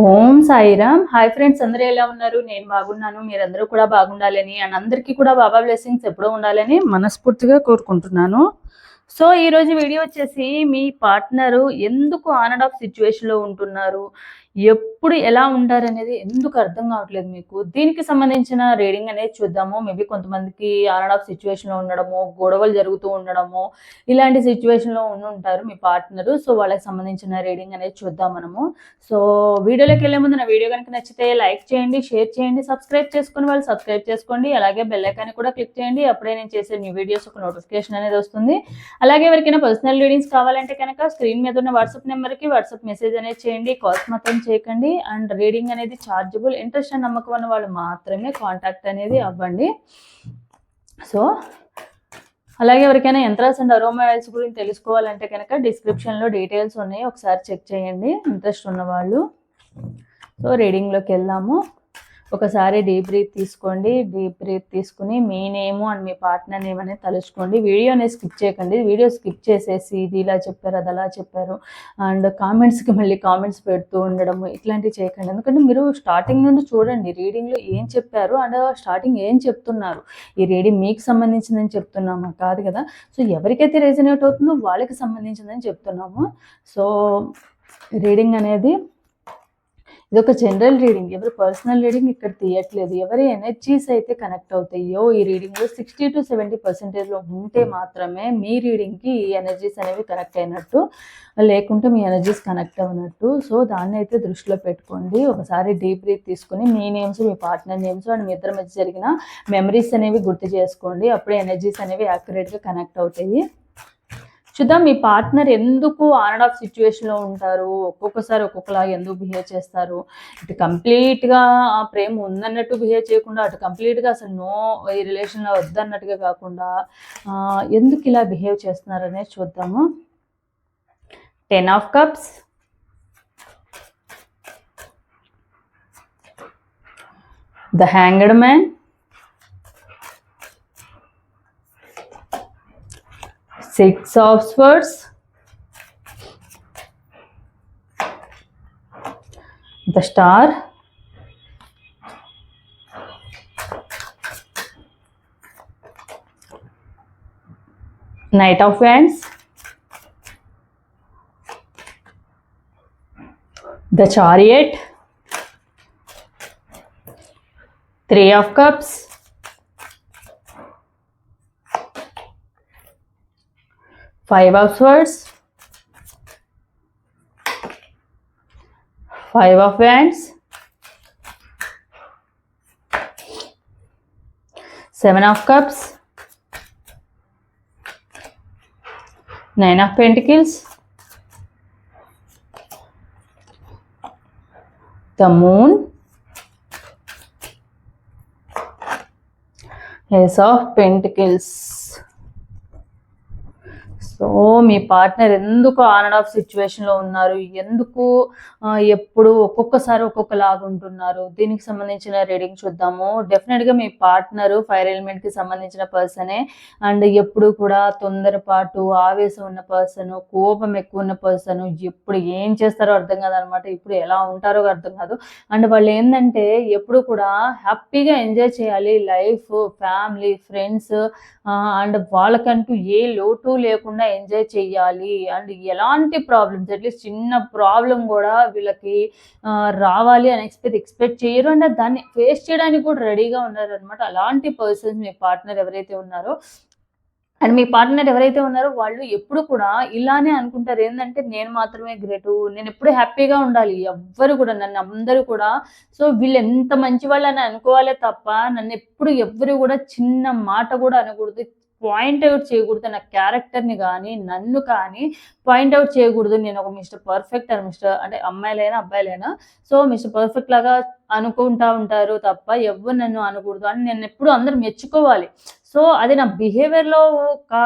ఓం Sairam. Hi friends అందరూ ఎలా ఉన్నారు? నేను బాగున్నాను మీరందరూ కూడా బాగుండాలని అండ్ అందరికీ కూడా బాబా బ్లెస్సింగ్స్ ఎప్పుడూ ఉండాలని మనస్ఫూర్తిగా కోరుకుంటున్నాను. సో ఈ రోజు వీడియో వచ్చేసి మీ పార్ట్నరు ఎందుకు ఆన్ అండ్ ఆఫ్ సిచ్యువేషన్లో ఉంటున్నారు? ఎప్పుడు ఎలా ఉంటారనేది ఎందుకు అర్థం కావట్లేదు మీకు? దీనికి సంబంధించిన రీడింగ్ అనేది చూద్దాము. మేబీ కొంతమందికి ఆన్ అండ్ ఆఫ్ సిచ్యువేషన్లో ఉండడము గొడవలు జరుగుతూ ఉండడము ఇలాంటి సిచ్యువేషన్లో ఉండి ఉంటారు మీ పార్ట్నరు సో వాళ్ళకి సంబంధించిన రీడింగ్ అనేది చూద్దాం మనము. సో వీడియోలోకి వెళ్ళే ముందు నా వీడియో కనుక నచ్చితే లైక్ చేయండి షేర్ చేయండి సబ్స్క్రైబ్ చేసుకుని వాళ్ళు సబ్స్క్రైబ్ చేసుకోండి. అలాగే బెల్ ఐకాన్ కూడా క్లిక్ చేయండి. అప్పుడే నేను చేసే న్యూ వీడియోస్ ఒక నోటిఫికేషన్ అనేది వస్తుంది. అలాగే ఎవరికైనా పర్సనల్ రీడింగ్స్ కావాలంటే కనుక స్క్రీన్ మీద ఉన్న వాట్సాప్ నెంబర్కి వాట్సాప్ మెసేజ్ అనేది చేయండి. కాల్స్ మాత్రం చేయకండి. అండ్ రీడింగ్ అనేది ఛార్జబుల్ ఇంట్రెస్ట్ అండ్ నమ్మకం ఉన్న వాళ్ళు మాత్రమే కాంటాక్ట్ అనేది అవ్వండి. సో అలాగే ఎవరికైనా యంత్రాస్ అండ్ అరోమాయిల్స్ గురించి తెలుసుకోవాలంటే కనుక డిస్క్రిప్షన్లో డీటెయిల్స్ ఉన్నాయి. ఒకసారి చెక్ చేయండి. ఇంట్రెస్ట్ ఉన్న వాళ్ళు సో రీడింగ్లోకి వెళ్దాము. ఒకసారి డీప్ బ్రీత్ తీసుకోండి. డీప్ బ్రీత్ తీసుకుని మీ నేము అండ్ మీ పార్ట్నర్ నేమ్ అనేది తలుచుకోండి. వీడియో అనేది స్కిప్ చేయకండి. వీడియో స్కిప్ చేసేసి ఇది ఇలా చెప్పారు అది అలా చెప్పారు అండ్ కామెంట్స్కి మళ్ళీ కామెంట్స్ పెడుతూ ఉండడం ఇట్లాంటివి చేయకండి. ఎందుకంటే మీరు స్టార్టింగ్ నుండి చూడండి రీడింగ్లో ఏం చెప్పారు అండ్ స్టార్టింగ్ ఏం చెప్తున్నారు. ఈ రీడింగ్ మీకు సంబంధించిందని చెప్తున్నామా? కాదు కదా. సో ఎవరికైతే రెజనేట్ అవుతుందో వాళ్ళకి సంబంధించిందని చెప్తున్నాము. సో రీడింగ్ అనేది ఇది ఒక జనరల్ రీడింగ్ ఎవరి పర్సనల్ రీడింగ్ ఇక్కడ తీయట్లేదు. ఎవరి ఎనర్జీస్ అయితే కనెక్ట్ అవుతాయో ఈ రీడింగ్లో సిక్స్టీ టు సెవెంటీ పర్సెంటేజ్లో ఉంటే మాత్రమే మీ రీడింగ్కి ఈ ఎనర్జీస్ అనేవి కనెక్ట్ అయినట్టు లేకుంటే మీ ఎనర్జీస్ కనెక్ట్ అవ్వనట్టు. సో దాన్ని అయితే దృష్టిలో పెట్టుకోండి. ఒకసారి డీప్ బ్రీత్ తీసుకుని మీ నేమ్స్ మీ పార్ట్నర్ నేమ్స్ అండ్ మీ ఇద్దరి మధ్య జరిగిన మెమరీస్ అనేవి గుర్తు చేసుకోండి. అప్పుడే ఎనర్జీస్ అనేవి యాక్యురేట్గా కనెక్ట్ అవుతాయి. చూద్దాం మీ పార్ట్నర్ ఎందుకు ఆన్ అండ్ ఆఫ్ సిచ్యువేషన్లో ఉంటారు? ఒక్కొక్కసారి ఒక్కొక్కలా ఎందుకు బిహేవ్ చేస్తారు? ఇటు కంప్లీట్గా ఆ ప్రేమ ఉందన్నట్టు బిహేవ్ చేయకుండా అటు కంప్లీట్గా అసలు నో ఈ రిలేషన్లో వద్దన్నట్టుగా కాకుండా ఎందుకు ఇలా బిహేవ్ చేస్తున్నారు అనేది చూద్దాము. Ten of cups. The hanged man. Six of swords. The star. Knight of wands. The chariot. Three of cups five of swords five of wands seven of cups. Nine of pentacles. The moon. Ace of pentacles so me partner ఎందుకు on and off సిచ్యువేషన్లో ఉన్నారు? ఎందుకు ఎప్పుడు ఒక్కొక్కసారి ఒక్కొక్కలాగా ఉంటున్నారు? దీనికి సంబంధించిన రీడింగ్ చూద్దాము. డెఫినెట్గా మీ పార్ట్నర్ ఫైర్ ఎలిమెంట్కి సంబంధించిన పర్సనే అండ్ ఎప్పుడు కూడా తొందరపాటు ఆవేశం ఉన్న పర్సన్ కోపం ఎక్కువ ఉన్న పర్సన్ ఎప్పుడు ఏం చేస్తారో అర్థం కాదనమాట. ఇప్పుడు ఎలా ఉంటారో అర్థం కాదు. అండ్ వాళ్ళు ఏంటంటే ఎప్పుడు కూడా హ్యాపీగా ఎంజాయ్ చేయాలి. లైఫ్ ఫ్యామిలీ ఫ్రెండ్స్ అండ్ వాళ్ళకంటూ ఏ లోటు లేకుండా ఎంజాయ్ చేయాలి అండ్ ఎలాంటి ప్రాబ్లమ్స్ అట్లీస్ట్ చిన్న ప్రాబ్లం కూడా వీళ్ళకి రావాలి అని ఎక్స్పెక్ట్ ఎక్స్పెక్ట్ చేయరు. అండ్ దాన్ని ఫేస్ చేయడానికి కూడా రెడీగా ఉన్నారనమాట అలాంటి పర్సన్స్ మీ పార్ట్నర్ ఎవరైతే ఉన్నారో. అండ్ మీ పార్ట్నర్ ఎవరైతే ఉన్నారో వాళ్ళు ఎప్పుడు కూడా ఇలానే అనుకుంటారు. ఏంటంటే నేను మాత్రమే గ్రేటు నేను ఎప్పుడు హ్యాపీగా ఉండాలి. ఎవ్వరు కూడా నన్ను అందరూ కూడా. సో వీళ్ళు ఎంత మంచి వాళ్ళు అని అనుకోవాలే తప్ప నన్ను ఎప్పుడు ఎవ్వరు కూడా చిన్న మాట కూడా అనకూడదు. పాయింట్ అవుట్ చేయకూడదు నా క్యారెక్టర్ని కానీ నన్ను కానీ పాయింట్ అవుట్ చేయకూడదు. నేను ఒక మిస్టర్ పర్ఫెక్ట్ అని మిస్టర్ అంటే అమ్మాయిలైనా అబ్బాయిలైనా. సో మిస్టర్ పర్ఫెక్ట్ లాగా అనుకుంటా ఉంటారు తప్ప ఎవరు నన్ను అనకూడదు అని నేను ఎప్పుడు అందరు మెచ్చుకోవాలి. సో అది నా బిహేవియర్లో కా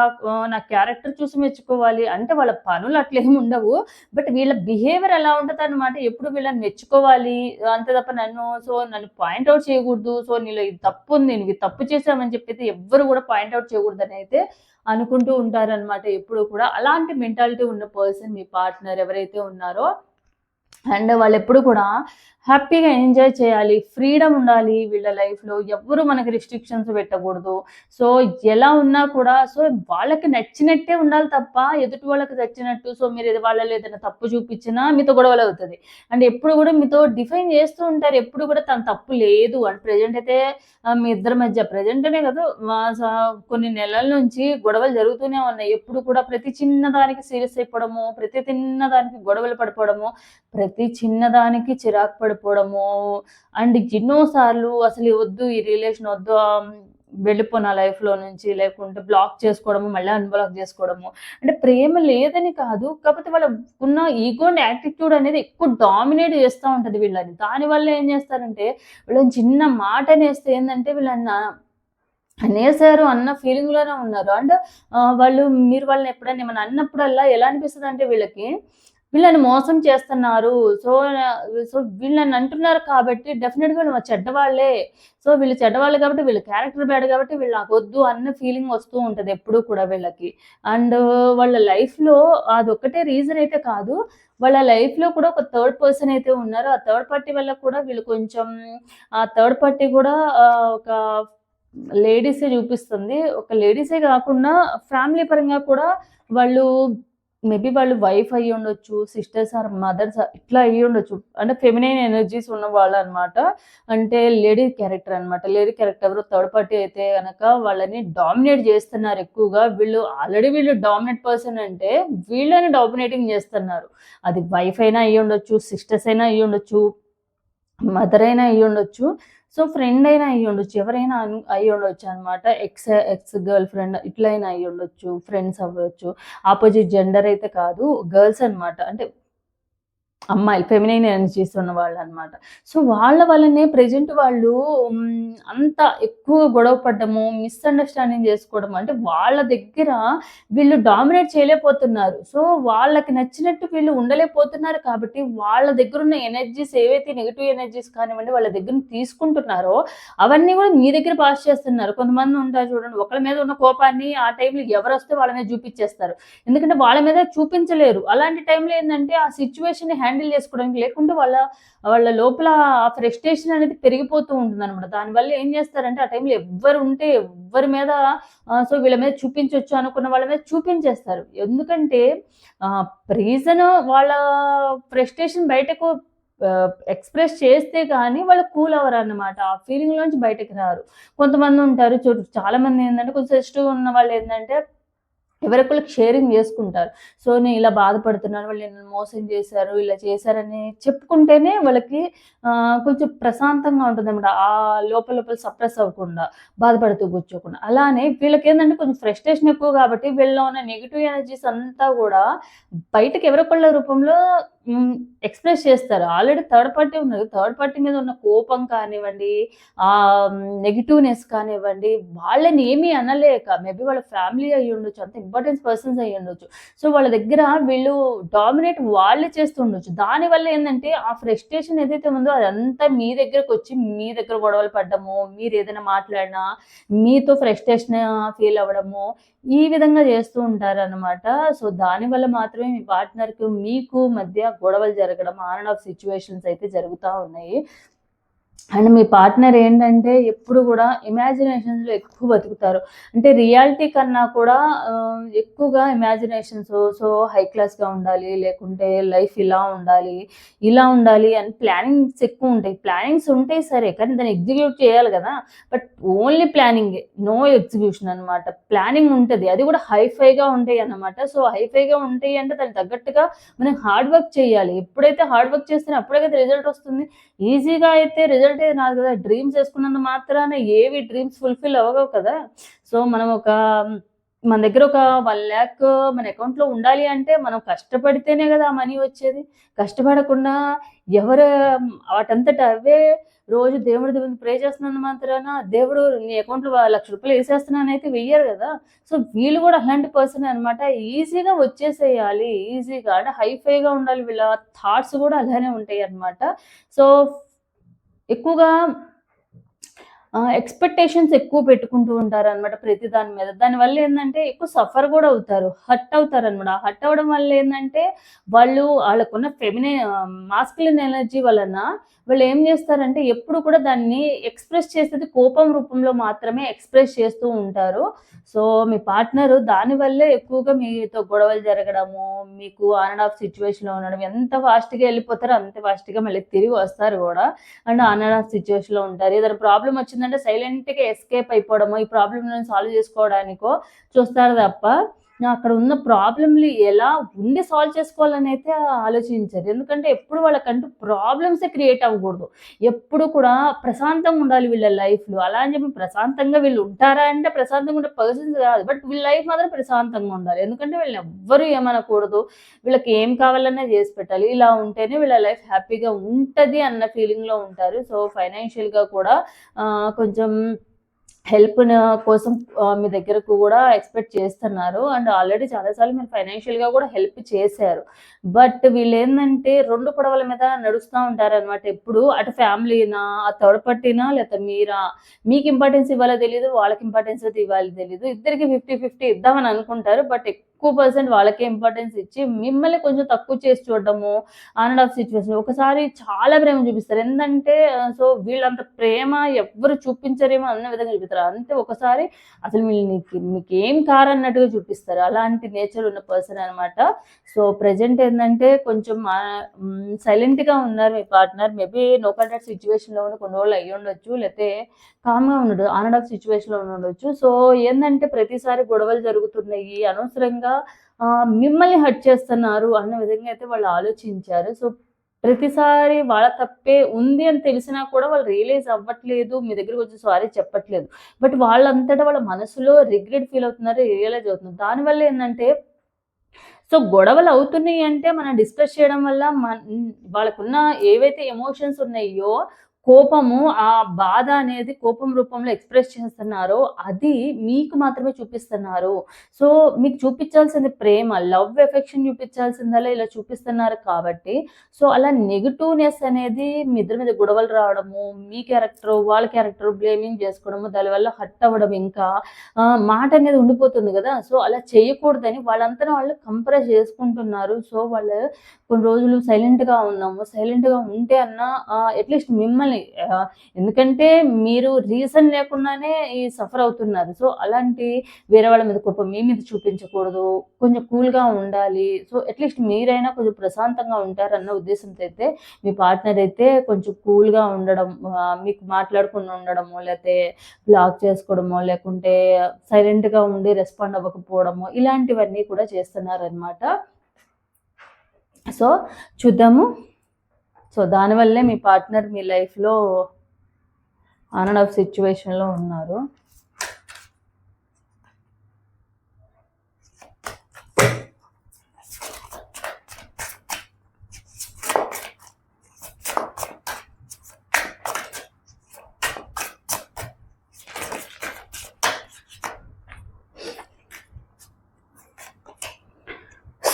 నా క్యారెక్టర్ చూసి మెచ్చుకోవాలి. అంటే వాళ్ళ పనులు అట్లేమి ఉండవు. బట్ వీళ్ళ బిహేవియర్ ఎలా ఉంటుంది అనమాట ఎప్పుడు వీళ్ళని మెచ్చుకోవాలి? అంతే తప్ప నన్ను సో నన్ను పాయింట్ అవుట్ చేయకూడదు. సో నీలో ఇది తప్పు ఉంది నేను ఇది తప్పు చేశామని చెప్పి ఎవ్వరు కూడా పాయింట్ అవుట్ చేయకూడదు అని అయితే అనుకుంటూ ఉంటారనమాట ఎప్పుడు కూడా అలాంటి మెంటాలిటీ ఉన్న పర్సన్ మీ పార్ట్నర్ ఎవరైతే ఉన్నారో అండ్ వాళ్ళు ఎప్పుడు కూడా హ్యాపీగా ఎంజాయ్ చేయాలి ఫ్రీడమ్ ఉండాలి వీళ్ళ లైఫ్లో. ఎవ్వరు మనకి రిస్ట్రిక్షన్స్ పెట్టకూడదు. సో ఎలా ఉన్నా కూడా సో వాళ్ళకి నచ్చినట్టే ఉండాలి తప్ప ఎదుటి వాళ్ళకి నచ్చినట్టు సో మీరు వాళ్ళలో ఏదైనా తప్పు చూపించినా మీతో గొడవలు అవుతుంది. అండ్ ఎప్పుడు కూడా మీతో డిఫైన్ చేస్తూ ఉంటారు. ఎప్పుడు కూడా తన తప్పు లేదు. అండ్ ప్రజెంట్ అయితే మీ ఇద్దరి మధ్య ప్రజెంట్నే కదా మా స- కొన్ని నెలల నుంచి గొడవలు జరుగుతూనే ఉన్నాయి. ఎప్పుడు కూడా ప్రతి చిన్న దానికి సీరియస్ అయిపోవడము ప్రతి చిన్న దానికి గొడవలు పడిపోవడము ప్రతి ప్రతి చిన్నదానికి చిరాకు పడిపోవడము. అండ్ ఎన్నోసార్లు అసలు వద్దు ఈ రిలేషన్ వద్దు వెళ్ళిపో నా లైఫ్లో నుంచి లేకుంటే బ్లాక్ చేసుకోవడము మళ్ళీ అన్బ్లాక్ చేసుకోవడము. అంటే ప్రేమ లేదని కాదు కాకపోతే వాళ్ళ ఉన్న ఈగో అండ్ యాటిట్యూడ్ అనేది ఎక్కువ డామినేట్ చేస్తూ ఉంటుంది వీళ్ళని. దానివల్ల ఏం చేస్తారంటే వీళ్ళని చిన్న మాట అనేస్తే ఏంటంటే వీళ్ళని అనేసారు అన్న ఫీలింగ్లోనే ఉన్నారు. అండ్ వాళ్ళు మీరు వాళ్ళని ఎప్పుడైనా ఏమైనా అన్నప్పుడల్లా ఎలా అనిపిస్తుంది అంటే వీళ్ళకి వీళ్ళని మోసం చేస్తున్నారు. సో సో వీళ్ళని అంటున్నారు కాబట్టి డెఫినెట్గా వీళ్ళు చెడ్డవాళ్ళే సో వీళ్ళు చెడ్డవాళ్ళు కాబట్టి వీళ్ళ క్యారెక్టర్ బ్యాడ్ కాబట్టి వీళ్ళు నాకు వద్దు అన్న ఫీలింగ్ వస్తూ ఉంటుంది ఎప్పుడూ కూడా వీళ్ళకి. అండ్ వాళ్ళ లైఫ్లో అదొక్కటే రీజన్ అయితే కాదు. వాళ్ళ లైఫ్లో కూడా ఒక థర్డ్ పర్సన్ అయితే ఉన్నారు. ఆ థర్డ్ పార్టీ వల్ల కూడా వీళ్ళు కొంచెం ఆ థర్డ్ పార్టీ కూడా ఒక లేడీసే చూపిస్తుంది. ఒక లేడీసే కాకుండా ఫ్యామిలీ పరంగా కూడా వాళ్ళు మేబీ వాళ్ళు వైఫ్ అయ్యి ఉండొచ్చు సిస్టర్స్ ఆర్ మదర్స్ ఇట్లా అయ్యి ఉండొచ్చు. అంటే ఫెమినైన్ ఎనర్జీస్ ఉన్న వాళ్ళు అనమాట అంటే లేడీ క్యారెక్టర్ అన్నమాట లేడీ క్యారెక్టర్ ఎవరు థర్డ్ పార్టీ అయితే కనుక వాళ్ళని డామినేట్ చేస్తున్నారు ఎక్కువగా. వీళ్ళు ఆల్రెడీ వీళ్ళు డామినేట్ పర్సన్ అంటే వీళ్ళని డామినేటింగ్ చేస్తున్నారు. అది వైఫ్ అయినా అయ్యి ఉండొచ్చు సిస్టర్స్ అయినా అయ్యి ఉండొచ్చు మదర్ అయినా అయ్యి ఉండొచ్చు. సో ఫ్రెండ్ అయినా అయ్యి ఉండొచ్చు. ఎవరైనా అయ్యి ఉండొచ్చు అనమాట ఎక్స్ ఎక్స్ గర్ల్ ఫ్రెండ్ ఇట్లయినా అయ్యి ఉండొచ్చు. ఫ్రెండ్స్ అవ్వచ్చు. ఆపోజిట్ జెండర్ అయితే కాదు గర్ల్స్ అన్నమాట. అంటే అమ్మాయిలు ఫెమినైన్ ఎనర్జీస్ ఉన్న వాళ్ళు అనమాట సో వాళ్ళ వల్లనే ప్రజెంట్ వాళ్ళు అంత ఎక్కువ గొడవ పడ్డము మిస్అండర్స్టాండింగ్ చేసుకోవడం అంటే వాళ్ళ దగ్గర వీళ్ళు డామినేట్ చేయలేకపోతున్నారు. సో వాళ్ళకి నచ్చినట్టు వీళ్ళు ఉండలేకపోతున్నారు కాబట్టి వాళ్ళ దగ్గర ఉన్న ఎనర్జీస్ ఏవైతే నెగిటివ్ ఎనర్జీస్ కానివ్వండి వాళ్ళ దగ్గర తీసుకుంటున్నారో అవన్నీ కూడా మీ దగ్గర పాస్ చేస్తున్నారు. కొంతమంది ఉంటారు చూడండి ఒకళ్ళ మీద ఉన్న కోపాన్ని ఆ టైంలో ఎవరు వస్తే వాళ్ళ మీద చూపించేస్తారు. ఎందుకంటే వాళ్ళ మీద చూపించలేరు. అలాంటి టైంలో ఏంటంటే ఆ సిచ్యువేషన్ హ్యాండ్ హ్యాండిల్ చేసుకోవడానికి లేకుంటే వాళ్ళ వాళ్ళ లోపల ఆ ఫ్రస్ట్రేషన్ అనేది పెరిగిపోతూ ఉంటుంది అనమాట దానివల్ల ఏం చేస్తారంటే ఆ టైంలో ఎవ్వరు ఉంటే ఎవ్వరి మీద సో వీళ్ళ మీద చూపించవచ్చు అనుకున్న వాళ్ళ మీద చూపించేస్తారు. ఎందుకంటే రీజన్ వాళ్ళ ఫ్రస్ట్రేషన్ బయటకు ఎక్స్ప్రెస్ చేస్తే కానీ వాళ్ళు కూల్ అవ్వరు అన్నమాట ఆ ఫీలింగ్ లోంచి బయటకు రారు. కొంతమంది ఉంటారు చాలా మంది ఏంటంటే కొంచెం సెస్టివ్ ఉన్న వాళ్ళు ఏంటంటే ఎవరికొకరికి షేరింగ్ చేసుకుంటారు. సో నేను ఇలా బాధపడుతున్నాను వాళ్ళు నన్ను మోసం చేశారు ఇలా చేశారని చెప్పుకుంటేనే వాళ్ళకి కొంచెం ప్రశాంతంగా ఉంటుంది అనమాట ఆ లోపల లోపల సప్రెస్ అవ్వకుండా బాధపడుతూ కూర్చోకుండా. అలానే వీళ్ళకి ఏంటంటే కొంచెం ఫ్రస్ట్రేషన్ ఎక్కువ కాబట్టి వీళ్ళలో ఉన్న నెగిటివ్ ఎనర్జీస్ అంతా కూడా బయటకు ఎవరికొళ్ళ రూపంలో ఎక్స్ప్రెస్ చేస్తారు. ఆల్రెడీ థర్డ్ పార్టీ ఉన్నారు. థర్డ్ పార్టీ మీద ఉన్న కోపం కానివ్వండి ఆ నెగిటివ్నెస్ కానివ్వండి వాళ్ళని ఏమీ అనలేక మేబీ వాళ్ళ ఫ్యామిలీ అయ్యి ఉండొచ్చు అంత ఇంపార్టెన్స్ పర్సన్స్ అయ్యి ఉండొచ్చు. సో వాళ్ళ దగ్గర వీళ్ళు డామినేట్ వాళ్ళే చేస్తూ ఉండొచ్చు. దానివల్ల ఏంటంటే ఆ ఫ్రస్ట్రేషన్ ఏదైతే ఉందో అదంతా మీ దగ్గరకు వచ్చి మీ దగ్గర గొడవలు పడ్డము మీరు ఏదైనా మాట్లాడినా మీతో ఫ్రస్ట్రేషన్ ఫీల్ అవ్వడము ఈ విధంగా చేస్తూ ఉంటారు అనమాట సో దానివల్ల మాత్రమే మీ పార్ట్నర్కి మీకు మధ్య గొడవలు జరగడం ఆన్ ఆఫ్ సిచ్యువేషన్స్ అయితే జరుగుతూ ఉన్నాయి. అండ్ మీ పార్ట్నర్ ఏంటంటే ఎప్పుడు కూడా ఇమాజినేషన్స్లో ఎక్కువ బతుకుతారు. అంటే రియాలిటీ కన్నా కూడా ఎక్కువగా ఇమాజినేషన్స్ సో హై క్లాస్గా ఉండాలి లేకుంటే లైఫ్ ఇలా ఉండాలి ఇలా ఉండాలి అని ప్లానింగ్స్ ఎక్కువ ఉంటాయి. ప్లానింగ్స్ ఉంటాయి సరే కానీ దాన్ని ఎగ్జిక్యూట్ చేయాలి కదా. But only planning no execution అనమాట ప్లానింగ్ ఉంటుంది. అది కూడా హైఫైగా ఉంటాయి అన్నమాట. సో హైఫైగా ఉంటాయి అంటే దానికి తగ్గట్టుగా మనం హార్డ్ వర్క్ చేయాలి. ఎప్పుడైతే హార్డ్ వర్క్ చేస్తే అప్పుడే కదా రిజల్ట్ వస్తుంది ఈజీగా అయితే రిజల్ట్ అయితే రాదు కదా డ్రీమ్స్ వేసుకున్నంత మాత్రాన ఏవి డ్రీమ్స్ ఫుల్ఫిల్ అవ్వవు కదా. సో మనం ఒక మన దగ్గర ఒక వన్ ల్యాక్ మన అకౌంట్లో ఉండాలి అంటే మనం కష్టపడితేనే కదా ఆ మనీ వచ్చేది. కష్టపడకుండా ఎవరు వాటంతట అవే రోజు దేవుడి దేవుడిని ప్రే చేస్తున్నంత మాత్రాన దేవుడు నీ అకౌంట్లో లక్ష రూపాయలు వేసేస్తున్నాను అయితే వెయ్యరు కదా. సో వీళ్ళు కూడా అలాంటి పర్సన్ అనమాట ఈజీగా వచ్చేసేయాలి ఈజీగా అంటే హైఫైగా ఉండాలి వీళ్ళ థాట్స్ కూడా అలానే ఉంటాయి అనమాట సో ఎక్కువగా ఎక్స్పెక్టేషన్స్ ఎక్కువ పెట్టుకుంటూ ఉంటారు అనమాట ప్రతి దాని మీద. దానివల్ల ఏంటంటే ఎక్కువ సఫర్ కూడా అవుతారు హర్ట్ అవుతారు అనమాట హర్ట్ అవ్వడం వల్ల ఏంటంటే వాళ్ళు వాళ్ళకున్న ఫెమినే మాస్కులిన్ ఎనర్జీ వలన వాళ్ళు ఏం చేస్తారంటే ఎప్పుడు కూడా దాన్ని ఎక్స్ప్రెస్ చేసేది కోపం రూపంలో మాత్రమే ఎక్స్ప్రెస్ చేస్తూ ఉంటారు. సో మీ పార్ట్నర్ దానివల్లే ఎక్కువగా మీతో గొడవలు జరగడము మీకు ఆన్ అండ్ ఆఫ్ సిచ్యువేషన్లో ఉండడం ఎంత ఫాస్ట్గా వెళ్ళిపోతారో అంత ఫాస్ట్గా మళ్ళీ తిరిగి వస్తారు కూడా. అండ్ ఆన్ అండ్ ఆఫ్ సిచ్యువేషన్లో ఉంటారు. ఏదైనా ప్రాబ్లం వచ్చిందంటే సైలెంట్గా ఎస్కేప్ అయిపోవడము ఈ ప్రాబ్లమ్ సాల్వ్ చేసుకోవడానికో చూస్తారు తప్ప అక్కడ ఉన్న ప్రాబ్లమ్‌లు ఎలా ఉండి సాల్వ్ చేసుకోవాలని అయితే ఆలోచించారు ఎందుకంటే ఎప్పుడు వాళ్ళకంటూ ప్రాబ్లమ్సే క్రియేట్ అవ్వకూడదు. ఎప్పుడు కూడా ప్రశాంతంగా ఉండాలి వీళ్ళ లైఫ్‌లో. అలా అని చెప్పి ప్రశాంతంగా వీళ్ళు ఉంటారా అంటే ప్రశాంతంగా ఉండే పర్సన్స్ కాదు. బట్ వీళ్ళ లైఫ్ మాత్రం ప్రశాంతంగా ఉండాలి. ఎందుకంటే వీళ్ళని ఎవ్వరూ ఏమనకూడదు. వీళ్ళకి ఏం కావాలన్నా చేసి పెట్టాలి. ఇలా ఉంటేనే వీళ్ళ లైఫ్ హ్యాపీగా ఉంటుంది అన్న ఫీలింగ్‌లో ఉంటారు. సో, ఫైనాన్షియల్‌గా కూడా కొంచెం హెల్ప్ కోసం మీ దగ్గరకు కూడా ఎక్స్పెక్ట్ చేస్తున్నారు. అండ్ ఆల్రెడీ చాలాసార్లు మీరు ఫైనాన్షియల్గా కూడా హెల్ప్ చేశారు. బట్ వీళ్ళు ఏంటంటే రెండు పడవల మీద నడుస్తూ ఉంటారనమాట ఎప్పుడు. అటు ఫ్యామిలీనా ఆ థర్డ్ పట్టినా లేకపోతే మీరా? మీకు ఇంపార్టెన్స్ ఇవ్వాలో తెలియదు వాళ్ళకి ఇంపార్టెన్స్ అయితే ఇవ్వాలి తెలియదు ఇద్దరికి ఫిఫ్టీ ఫిఫ్టీ ఇద్దామని అనుకుంటారు. బట్ ఎక్కువ పర్సెంట్ వాళ్ళకే ఇంపార్టెన్స్ ఇచ్చి మిమ్మల్ని కొంచెం తక్కువ చేసి చూడడము ఆన్ అండ్ ఆఫ్ సిచ్యువేషన్ ఒకసారి చాలా ప్రేమ చూపిస్తారు. ఎందుకంటే సో వీళ్ళంత ప్రేమ ఎవ్వరు చూపించరేమో అన్న విధంగా చూపిస్తారు. అంతే ఒకసారి అసలు మీకు మీకు ఏం అన్నట్టుగా చూపిస్తారు. అలాంటి నేచర్ ఉన్న పర్సన్ అనమాట సో ప్రజెంట్ ఏంటంటే కొంచెం సైలెంట్గా ఉన్నారు మీ పార్ట్నర్ మేబీ నో కాంటాక్ట్ సిచ్యువేషన్లో ఉన్న కొన్ని రోజులు అయ్యి ఉండొచ్చు. లేకపోతే కామ్గా ఉండడు ఆన్ అండ్ ఆఫ్ సిచ్యువేషన్లో ఉండొచ్చు. సో ఏంటంటే ప్రతిసారి గొడవలు జరుగుతున్నాయి. అనవసరంగా మిమ్మల్ని హట్ చేస్తున్నారు అన్న విధంగా అయితే వాళ్ళు ఆలోచించారు. సో ప్రతిసారి వాళ్ళ తప్పే ఉంది అని తెలిసినా కూడా వాళ్ళు రియలైజ్ అవ్వట్లేదు మీ దగ్గరకు వచ్చి సారీ చెప్పట్లేదు. బట్ వాళ్ళంతటా వాళ్ళ మనసులో రిగ్రెట్ ఫీల్ అవుతున్నారు రియలైజ్ అవుతున్నారు. దానివల్ల ఏంటంటే సో గొడవలు అవుతున్నాయి అంటే మనం డిస్కస్ చేయడం వల్ల మన వాళ్ళకున్న ఏవైతే ఎమోషన్స్ ఉన్నాయో కోపము ఆ బాధ అనేది కోపం రూపంలో ఎక్స్ప్రెస్ చేస్తున్నారో. అది మీకు మాత్రమే చూపిస్తున్నారు. సో మీకు చూపించాల్సింది ప్రేమ లవ్ ఎఫెక్షన్ చూపించాల్సిందలా ఇలా చూపిస్తున్నారు కాబట్టి. సో అలా నెగిటివ్నెస్ అనేది మీ ఇద్దరి మీద గొడవలు రావడము మీ క్యారెక్టర్ వాళ్ళ క్యారెక్టర్ బ్లేమింగ్ చేసుకోవడము దానివల్ల హట్ అవ్వడం ఇంకా మాట అనేది ఉండిపోతుంది కదా. సో అలా చేయకూడదని వాళ్ళంతా వాళ్ళు కంప్రెస్ చేసుకుంటున్నారు. సో వాళ్ళు కొన్ని రోజులు సైలెంట్గా ఉన్నాము. సైలెంట్గా ఉంటే అన్న అట్లీస్ట్ మిమ్మల్ని ఎందుకంటే మీరు రీజన్ లేకుండానే ఈ సఫర్ అవుతున్నారు. సో అలాంటి వేరే వాళ్ళ మీద కోపం మీ మీద చూపించకూడదు. కొంచెం కూల్గా ఉండాలి. సో అట్లీస్ట్ మీరైనా కొంచెం ప్రశాంతంగా ఉంటారన్న ఉద్దేశంతో అయితే మీ పార్ట్నర్ అయితే కొంచెం కూల్గా ఉండడం మీకు మాట్లాడకుండా ఉండడము లేకపోతే బ్లాక్ చేసుకోవడమో లేకుంటే సైలెంట్గా ఉండి రెస్పాండ్ అవ్వకపోవడము ఇలాంటివన్నీ కూడా చేస్తున్నారనమాట సో చూద్దాము. సో దానివల్లే మీ పార్ట్నర్ మీ లైఫ్లో ఆన్ అండ్ ఆఫ్ సిచ్యువేషన్లో ఉన్నారు.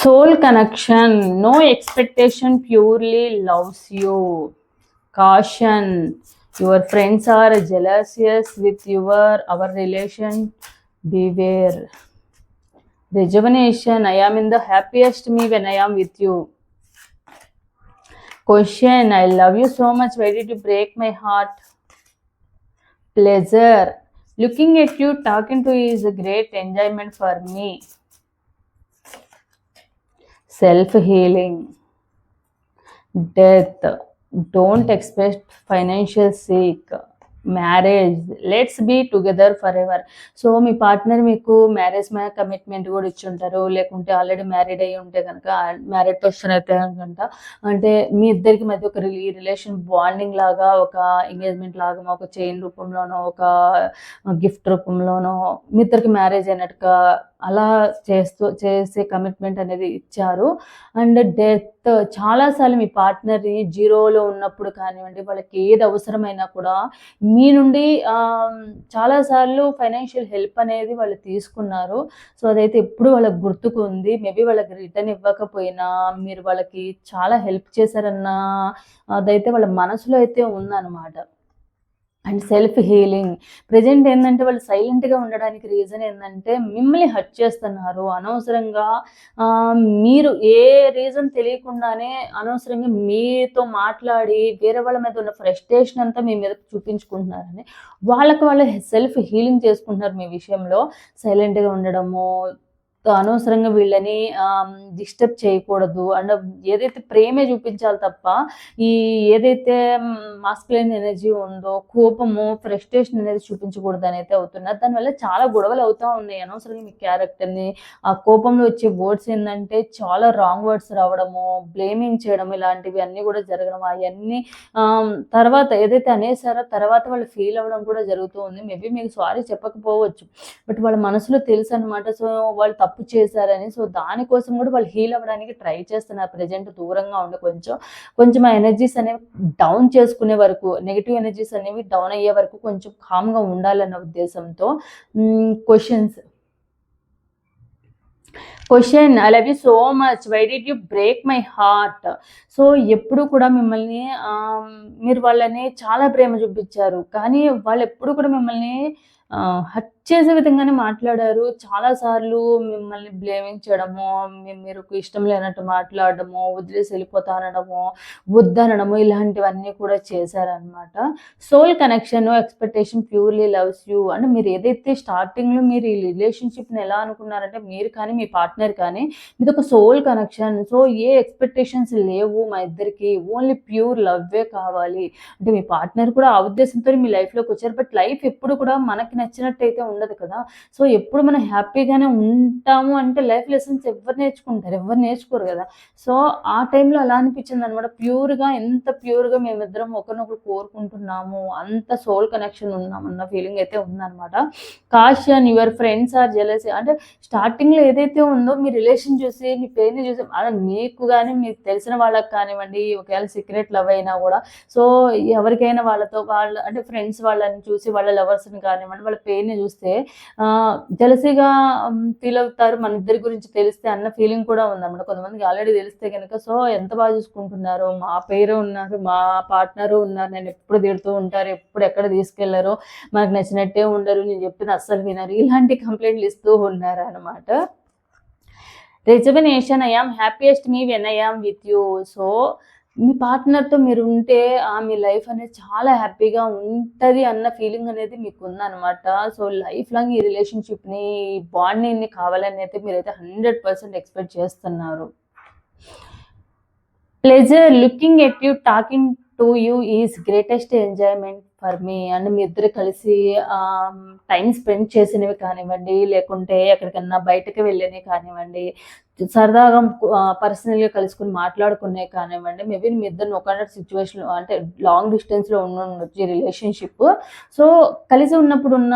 Soul connection no expectation purely loves you. Caution your friends are jealous with your our relation. Beware. Rejuvenation i am in the happiest me when i am with you. Question i love you so much why did you break my heart? Pleasure looking at you talking to you is a great enjoyment for me self healing death don't expect financial seek marriage let's be together forever so me partner మీకు marriage మీద commitment కూడా ఇచ్చి ఉంటారు లేకుంటే already married అయ్యి ఉంటే కనుక married person అయితే కనుక అంటే మీ ఇద్దరికి మధ్య ఒక రిలేషన్ బాండింగ్ లాగా ఒక ఎంగేజ్మెంట్ లాగా ఒక చైన్ రూపంలోనో ఒక గిఫ్ట్ రూపంలోనో మీ ఇద్దరికి మ్యారేజ్ అయినట్టుగా అలా చేస్తూ చేసే కమిట్మెంట్ అనేది ఇచ్చారు. అండ్ డెత్ చాలాసార్లు మీ పార్ట్నర్ని జీరోలో ఉన్నప్పుడు కానివ్వండి వాళ్ళకి ఏది అవసరమైనా కూడా మీ నుండి చాలాసార్లు ఫైనాన్షియల్ హెల్ప్ అనేది వాళ్ళు తీసుకున్నారు. సో అదైతే ఎప్పుడు వాళ్ళకి గుర్తుకు ఉంది. మేబీ వాళ్ళకి రిటర్న్ ఇవ్వకపోయినా మీరు వాళ్ళకి చాలా హెల్ప్ చేశారన్న అదైతే వాళ్ళ మనసులో అయితే ఉందన్నమాట. And self healing. ప్రజెంట్ ఏంటంటే వాళ్ళు సైలెంట్గా ఉండడానికి రీజన్ ఏంటంటే మిమ్మల్ని హర్ట్ చేస్తున్నారు. అనవసరంగా మీరు ఏ రీజన్ తెలియకుండానే అనవసరంగా మీతో మాట్లాడి వేరే వాళ్ళ మీద ఉన్న ఫ్రస్ట్రేషన్ అంతా మీ మీద చూపించుకుంటున్నారని వాళ్ళకి వాళ్ళు సెల్ఫ్ హీలింగ్ చేసుకుంటున్నారు మీ విషయంలో. సైలెంట్గా ఉండడము అనవసరంగా వీళ్ళని డిస్టర్బ్ చేయకూడదు. అండ్ ఏదైతే ప్రేమే చూపించాలి తప్ప ఈ ఏదైతే మాస్కులైన ఎనర్జీ ఉందో కోపము ఫ్రస్ట్రేషన్ అనేది చూపించకూడదు అని అయితే అవుతున్నారు దానివల్ల చాలా గొడవలు అవుతా ఉన్నాయి. అనవసరంగా మీ క్యారెక్టర్ని ఆ కోపంలో వచ్చే వర్డ్స్ ఏంటంటే చాలా రాంగ్ వర్డ్స్ రావడము బ్లేమింగ్ చేయడం ఇలాంటివి అన్నీ కూడా జరగడం. అవన్నీ తర్వాత ఏదైతే అనేసారో తర్వాత వాళ్ళు ఫీల్ అవ్వడం కూడా జరుగుతూ ఉంది. మేబీ మీకు సారీ చెప్పకపోవచ్చు. బట్ వాళ్ళ మనసులో తెలుసు అనమాట సో వాళ్ళు తప్పు చేశారని సో దానికోసం కూడా వాళ్ళు హీల్ అవ్వడానికి ట్రై చేస్తున్నారు. ప్రజెంట్ దూరంగా ఉండి కొంచెం కొంచెం ఆ ఎనర్జీస్ అనేవి డౌన్ చేసుకునే వరకు నెగిటివ్ ఎనర్జీస్ అనేవి డౌన్ అయ్యే వరకు కొంచెం కామ్గా ఉండాలన్న ఉద్దేశంతో questions question I love you so much why did you break my heart so ఎప్పుడు కూడా మిమ్మల్ని మీరు వాళ్ళని చాలా ప్రేమ చూపించారు. కానీ వాళ్ళు ఎప్పుడు కూడా మిమ్మల్ని హట్ చేసే విధంగానే మాట్లాడారు. చాలాసార్లు మిమ్మల్ని బ్లేమింగ్ చేయడము మీరు ఇష్టం లేనట్టు మాట్లాడడము వదిలేసి వెళ్ళిపోతానడము వద్దనడము ఇలాంటివన్నీ కూడా చేశారనమాట soul connection expectation purely loves you అంటే మీరు ఏదైతే స్టార్టింగ్లో మీరు ఈ రిలేషన్షిప్ని ఎలా అనుకున్నారంటే మీరు కానీ మీ పార్ట్నర్ కానీ మీది ఒక సోల్ కనెక్షన్ సో ఏ ఎక్స్పెక్టేషన్స్ లేవు మా ఇద్దరికి. ఓన్లీ ప్యూర్ లవ్వే కావాలి. అంటే మీ పార్ట్నర్ కూడా ఆ ఉద్దేశంతో మీ లైఫ్లోకి వచ్చారు. బట్ లైఫ్ ఎప్పుడు కూడా మనకి నచ్చినట్టయితే ఉండదు కదా. సో ఎప్పుడు మనం హ్యాపీగానే ఉంటాము అంటే లైఫ్ లెసన్స్ ఎవరు నేర్చుకుంటారు? ఎవరు నేర్చుకోరు కదా. సో ఆ టైంలో అలా అనిపించింది అనమాట ప్యూర్గా ఎంత ప్యూర్గా మేమిద్దరం ఒకరినొకరు కోరుకుంటున్నాము అంత సోల్ కనెక్షన్ ఉన్నామన్న ఫీలింగ్ అయితే ఉందన్నమాట. Caution your friends are jealousy అంటే స్టార్టింగ్లో ఏదైతే ఉందో మీ రిలేషన్ చూసి మీ పేరుని చూసి అలా మీకు కానీ మీకు తెలిసిన వాళ్ళకి కానివ్వండి ఒకవేళ సీక్రెట్ లవ్ అయినా కూడా. సో ఎవరికైనా వాళ్ళతో వాళ్ళ అంటే ఫ్రెండ్స్ వాళ్ళని చూసి వాళ్ళ లవర్స్ని కానివ్వండి వాళ్ళ పేరుని చూస్తే జలసీగా ఫీల్ అవుతారు మన ఇద్దరి గురించి తెలిస్తే అన్న ఫీలింగ్ కూడా ఉందన్నమాట. కొంతమందికి ఆల్రెడీ తెలిస్తే కనుక సో ఎంత బాగా చూసుకుంటున్నారు? మా పేరు ఉన్నారు మా పార్ట్నరు ఉన్నారు నేను ఎప్పుడు తిడుతూ ఉంటారు ఎప్పుడు ఎక్కడ తీసుకెళ్ళరు మనకు నచ్చినట్టే ఉండరు నేను చెప్పింది అస్సలు వినరు. ఇలాంటి కంప్లైంట్లు ఇస్తూ ఉన్నారు అనమాట reservation I am happiest me when am with you. So మీ పార్ట్నర్తో మీరు ఉంటే ఆ మీ లైఫ్ అనేది చాలా హ్యాపీగా ఉంటుంది అన్న ఫీలింగ్ అనేది మీకు ఉందన్నమాట సో లైఫ్ లాంగ్ ఈ రిలేషన్షిప్ని ఈ బాండింగ్ని కావాలని అయితే మీరైతే హండ్రెడ్ పర్సెంట్ ఎక్స్పెక్ట్ చేస్తున్నారు. Pleasure looking at you talking to you is greatest enjoyment for me and మీ ఇద్దరు కలిసి టైం స్పెండ్ చేసినవి కానివ్వండి లేకుంటే ఎక్కడికన్నా బయటకు వెళ్ళినవి కానివ్వండి సరదాగా పర్సనల్గా కలుసుకుని మాట్లాడుకునే కానివ్వండి మేబీ మీ ఇద్దరు ఒక సిచ్యువేషన్ అంటే లాంగ్ డిస్టెన్స్లో ఉండొచ్చు ఈ రిలేషన్షిప్ సో కలిసి ఉన్నప్పుడు ఉన్న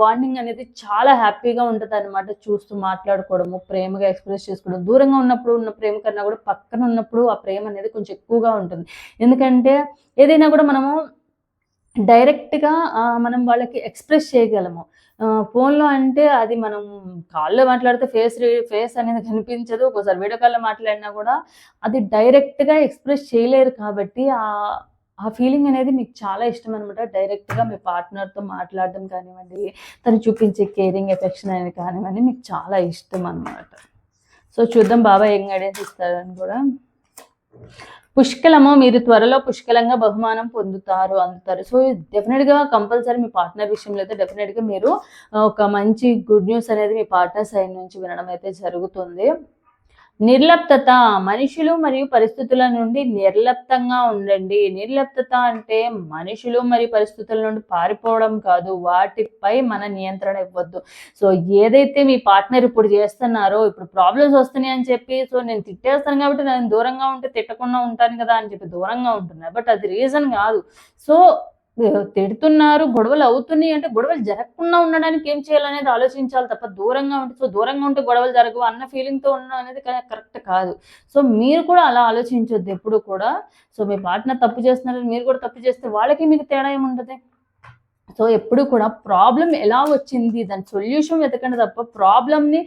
బాండింగ్ అనేది చాలా హ్యాపీగా ఉంటుంది అనమాట చూస్తూ మాట్లాడుకోవడము ప్రేమగా ఎక్స్ప్రెస్ చేసుకోవడం. దూరంగా ఉన్నప్పుడు ఉన్న ప్రేమ కన్నా కూడా పక్కన ఉన్నప్పుడు ఆ ప్రేమ అనేది కొంచెం ఎక్కువగా ఉంటుంది. ఎందుకంటే ఏదైనా కూడా మనము డైరెక్ట్గా మనం వాళ్ళకి ఎక్స్ప్రెస్ చేయగలము. ఫోన్లో అంటే అది మనం కాల్లో మాట్లాడితే ఫేస్ ఫేస్ అనేది కనిపించదు. ఒక్కోసారి వీడియో కాల్లో మాట్లాడినా కూడా అది డైరెక్ట్గా ఎక్స్ప్రెస్ చేయలేరు కాబట్టి ఆ ఆ ఫీలింగ్ అనేది మీకు చాలా ఇష్టం అనమాట డైరెక్ట్గా మీ పార్ట్నర్తో మాట్లాడడం కానివ్వండి తను చూపించే కేరింగ్ ఎఫెక్షన్ అనేది కానివ్వండి మీకు చాలా ఇష్టం అనమాట సో చూద్దాం బాబా ఏం గైడెన్స్ ఇస్తారని కూడా. పుష్కలము మీరు త్వరలో పుష్కలంగా బహుమానం పొందుతారు అందుతారు. సో డెఫినెట్గా కంపల్సరీ మీ పార్ట్నర్ విషయంలో అయితే డెఫినెట్గా మీరు ఒక మంచి గుడ్ న్యూస్ అనేది మీ పార్ట్నర్ సైడ్ నుంచి వినడం అయితే జరుగుతుంది. నిర్లప్తత. మనుషులు మరియు పరిస్థితుల నుండి నిర్లప్తంగా ఉండండి. నిర్లప్తత అంటే మనుషులు మరియు పరిస్థితుల నుండి పారిపోవడం కాదు. వాటిపై మన నియంత్రణ ఇవ్వద్దు. సో ఏదైతే మీ పార్ట్నర్ ఇప్పుడు చేస్తున్నారో ఇప్పుడు ప్రాబ్లమ్స్ వస్తున్నాయి అని చెప్పి సో నేను తిట్టేస్తాను కాబట్టి నేను దూరంగా ఉంటే తిట్టకుండా ఉంటాను కదా అని చెప్పి దూరంగా ఉంటున్నారు. బట్ అది రీజన్ కాదు. సో తిడుతున్నారు గొడవలు అవుతున్నాయి అంటే గొడవలు జరగకుండా ఉండడానికి ఏం చేయాలనేది ఆలోచించాలి తప్ప దూరంగా ఉంటే సో దూరంగా ఉంటే గొడవలు జరగవు అన్న ఫీలింగ్తో ఉండడం అనేది కరెక్ట్ కాదు. సో మీరు కూడా అలా ఆలోచించొద్దు ఎప్పుడు కూడా. సో మీ పార్ట్నర్ తప్పు చేస్తున్నారు మీరు కూడా తప్పు చేస్తే వాళ్ళకి మీకు తేడా ఏముంటుంది సో ఎప్పుడు కూడా ప్రాబ్లం ఎలా వచ్చింది దాని సొల్యూషన్ వెతకండి తప్ప ప్రాబ్లమ్ని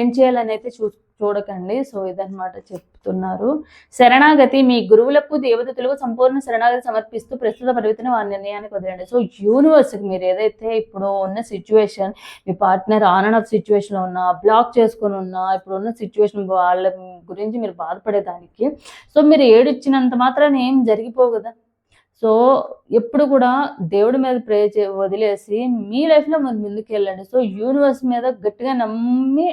ఎండ్ చేయాలని అయితే చూ చూడకండి. సో ఇదన్నమాట చెప్తున్నారు. శరణాగతి మీ గురువులకు దేవతలకు సంపూర్ణ శరణాగతి సమర్పిస్తూ ప్రస్తుత పరిమితిని వారి నిర్ణయానికి వదిలేండి సో యూనివర్స్కి మీరు ఏదైతే ఇప్పుడు ఉన్న సిచ్యువేషన్ మీ పార్ట్నర్ ఆన్ అండ్ ఆఫ్ సిచ్యువేషన్లో ఉన్నా బ్లాక్ చేసుకొని ఉన్నా ఇప్పుడు ఉన్న సిచ్యువేషన్ వాళ్ళ గురించి మీరు బాధపడేదానికి సో మీరు ఏడిచ్చినంత మాత్రాన ఏం జరిగిపోవు కదా. సో ఎప్పుడు కూడా దేవుడి మీద ప్రే చే వదిలేసి మీ లైఫ్లో మీరు ముందుకు వెళ్ళండి సో యూనివర్స్ మీద గట్టిగా నమ్మి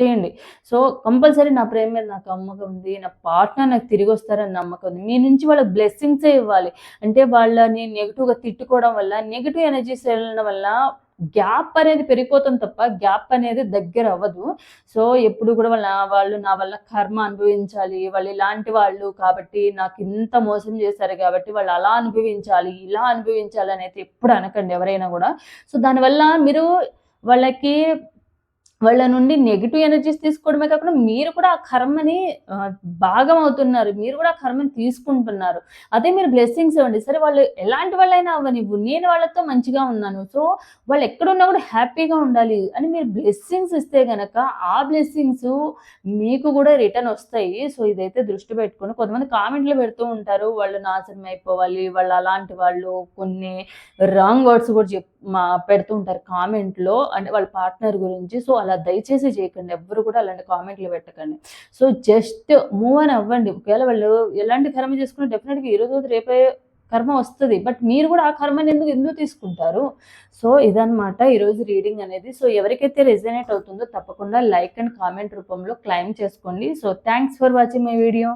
చేయండి. సో కంపల్సరీ నా ప్రేమ మీద నాకు నమ్మకం ఉంది. నా పార్ట్నర్ నాకు తిరిగి వస్తారని నమ్మకం ఉంది. మీ నుంచి వాళ్ళకి బ్లెస్సింగ్సే ఇవ్వాలి. అంటే వాళ్ళని నెగిటివ్గా తిట్టుకోవడం వల్ల నెగిటివ్ ఎనర్జీస్ వెళ్ళడం వల్ల గ్యాప్ అనేది పెరిగిపోతుంది తప్ప గ్యాప్ అనేది దగ్గర అవ్వదు. సో ఎప్పుడు కూడా వాళ్ళ వాళ్ళు నా వల్ల కర్మ అనుభవించాలి. వాళ్ళు ఇలాంటి వాళ్ళు కాబట్టి నాకు ఇంత మోసం చేశారు కాబట్టి వాళ్ళు అలా అనుభవించాలి ఇలా అనుభవించాలి అనేది ఎప్పుడు అనకండి ఎవరైనా కూడా. సో దానివల్ల మీరు వాళ్ళకి వాళ్ళ నుండి నెగిటివ్ ఎనర్జీస్ తీసుకోవడమే కాకుండా మీరు కూడా ఆ కర్మని భాగం అవుతున్నారు. మీరు కూడా ఆ కర్మని తీసుకుంటున్నారు. అదే మీరు బ్లెస్సింగ్స్ ఇవ్వండి. సరే వాళ్ళు ఎలాంటి వాళ్ళైనా అవ్వనివ్వు నేను వాళ్ళతో మంచిగా ఉన్నాను. సో వాళ్ళు ఎక్కడున్నా కూడా హ్యాపీగా ఉండాలి అని మీరు బ్లెస్సింగ్స్ ఇస్తే గనక ఆ బ్లెస్సింగ్స్ మీకు కూడా రిటర్న్ వస్తాయి. సో ఇదైతే దృష్టి పెట్టుకుని కొంతమంది కామెంట్లు పెడుతూ ఉంటారు. వాళ్ళు నాశనం అయిపోవాలి. వాళ్ళు అలాంటి వాళ్ళు కొన్ని రాంగ్ వర్డ్స్ కూడా చెప్తారు మా పెడుతూ ఉంటారు కామెంట్లో అంటే వాళ్ళ పార్ట్నర్ గురించి. సో అలా దయచేసి చేయకండి. ఎవ్వరు కూడా అలాంటి కామెంట్లు పెట్టకండి. సో జస్ట్ మూవ్ అని అవ్వండి. ఒకవేళ వాళ్ళు ఎలాంటి కర్మ చేసుకున్నా డెఫినెట్గా ఈరోజు రేపే కర్మ వస్తుంది. బట్ మీరు కూడా ఆ కర్మని ఎందుకు ఎందుకు తీసుకుంటారు? సో ఇదనమాట ఈరోజు రీడింగ్ అనేది. సో ఎవరికైతే రెజనేట్ అవుతుందో తప్పకుండా లైక్ అండ్ కామెంట్ రూపంలో క్లైమ్ చేసుకోండి. So thanks for watching my video.